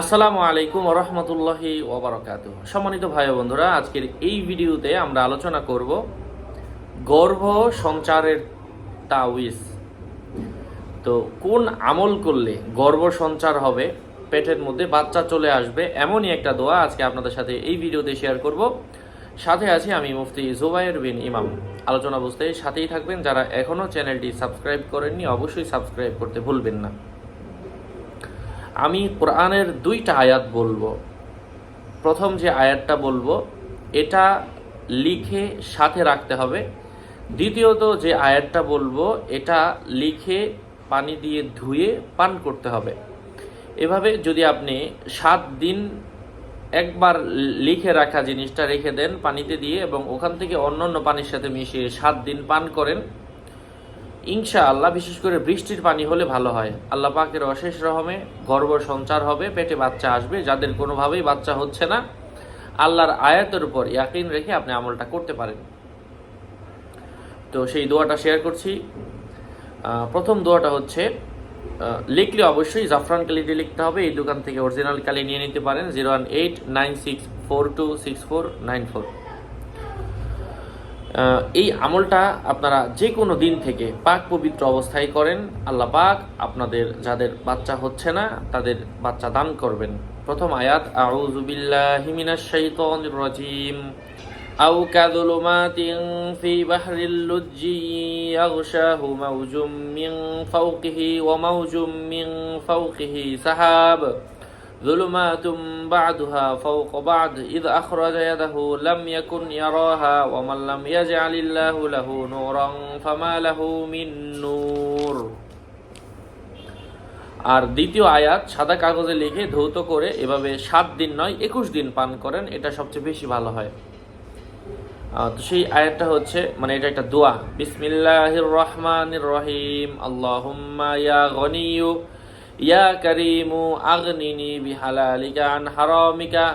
আসসালামু আলাইকুম রহমতুল্লাহি ওবরাকাত সম্মানিত ভাই বন্ধুরা, আজকের এই ভিডিওতে আমরা আলোচনা করব গর্ভ সঞ্চারের তাওয়িজ তো কোন আমল করলে গর্ভ সঞ্চার হবে? পেটের মধ্যে বাচ্চা চলে আসবে, এমনই একটা দোয়া আজকে আপনাদের সাথে এই ভিডিওতে শেয়ার করব। সাথে আছি আমি মুফতি জুবাইর বিন ইমাম। আলোচনা বুঝতে সাথেই থাকবেন, যারা এখনও চ্যানেলটি সাবস্ক্রাইব করেননি, অবশ্যই সাবস্ক্রাইব করতে ভুলবেন না। আমি কোরআনের দুইটা আয়াত বলব। প্রথম যে আয়াতটা বলব, এটা লিখে সাথে রাখতে হবে। দ্বিতীয়ত যে আয়াতটা বলব, এটা লিখে পানি দিয়ে ধুয়ে পান করতে হবে। এভাবে যদি আপনি সাত দিন একবার লিখে রাখা জিনিসটা রেখে দেন পানিতে দিয়ে এবং ওখান থেকে অন্য অন্য পানির সাথে মিশিয়ে সাত দিন পান করেন ইনশা আল্লাহ বিশেষ করে বৃষ্টির পানি হলে ভালো হয়। আল্লাহ পাকের অশেষ রহমে গর্ভ সঞ্চার হবে, পেটে বাচ্চা আসবে, যাদের কোনোভাবেই বাচ্চা হচ্ছে না। আল্লাহর আয়াতের উপর ইয়াকিন রেখে আপনি আমলটা করতে পারেন। তো সেই দোয়াটা শেয়ার করছি। প্রথম দোয়াটা হচ্ছে লিখলে অবশ্যই জাফরান কালি দিয়ে লিখতে হবে, এই দোকান থেকে অরিজিনাল কালি নিয়ে নিতে পারেন zero one eight nine six four two six four nine four এই আমলটা আপনারা যে কোনো দিন থেকে পাক পবিত্র অবস্থায় করেন। আল্লাহ পাক আপনাদের যাদের বাচ্চা হচ্ছে না, তাদের বাচ্চা দান করবেন। প্রথম আয়াত আউজুবিল্লাহিমিনাশাইতানির আউ কাযুলুমাতিন ফি বাহরিল লুজ্জি ইয়াগশাহু মাউজুম মিন ফাওকিহি ওয়া মাউজুম মিন ফাওকিহি সাহাব। ظلمات بعدها فوق بعض إذ أخرج يده لم يكن يراها ومن لم يجعل الله له نورا فما له من نور আর দ্বিতীয় আয়াত সাদা কাগজে লিখে ধৌত করে এভাবে সাত দিন নয় একুশ দিন পান করেন এটা সবচেয়ে বেশি ভালো হয় আহ, তো সেই আয়াতটা হচ্ছে মানে এটা একটা দোয়া বিসমিল্লাহির রহমানির রহিম আল্লাহুম্মা ইয়া গনিয়ু ইয়া কারিমু আগনিনি বিহালালিকা আন হারামিকা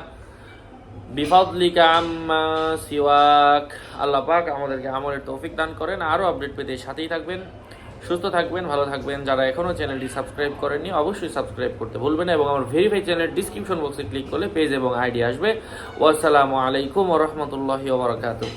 বিফাদলিকা আম্মা সিওয়াক। আল্লাহ পাক আমাদেরকে আমলের তৌফিক দান করেন। আরও আপডেট পেতে সাথেই থাকবেন, সুস্থ থাকবেন, ভালো থাকবেন। যারা এখনও চ্যানেলটি সাবস্ক্রাইব করেননি, অবশ্যই সাবস্ক্রাইব করতে ভুলবেন এবং আমার ভেরিফাই চ্যানেল ডিসক্রিপশন বক্সে ক্লিক করলে পেজ এবং আইডি আসবে। ওয়াসসালামু আলাইকুম ওরহমতুল্লাহি ওবরাকাতুহ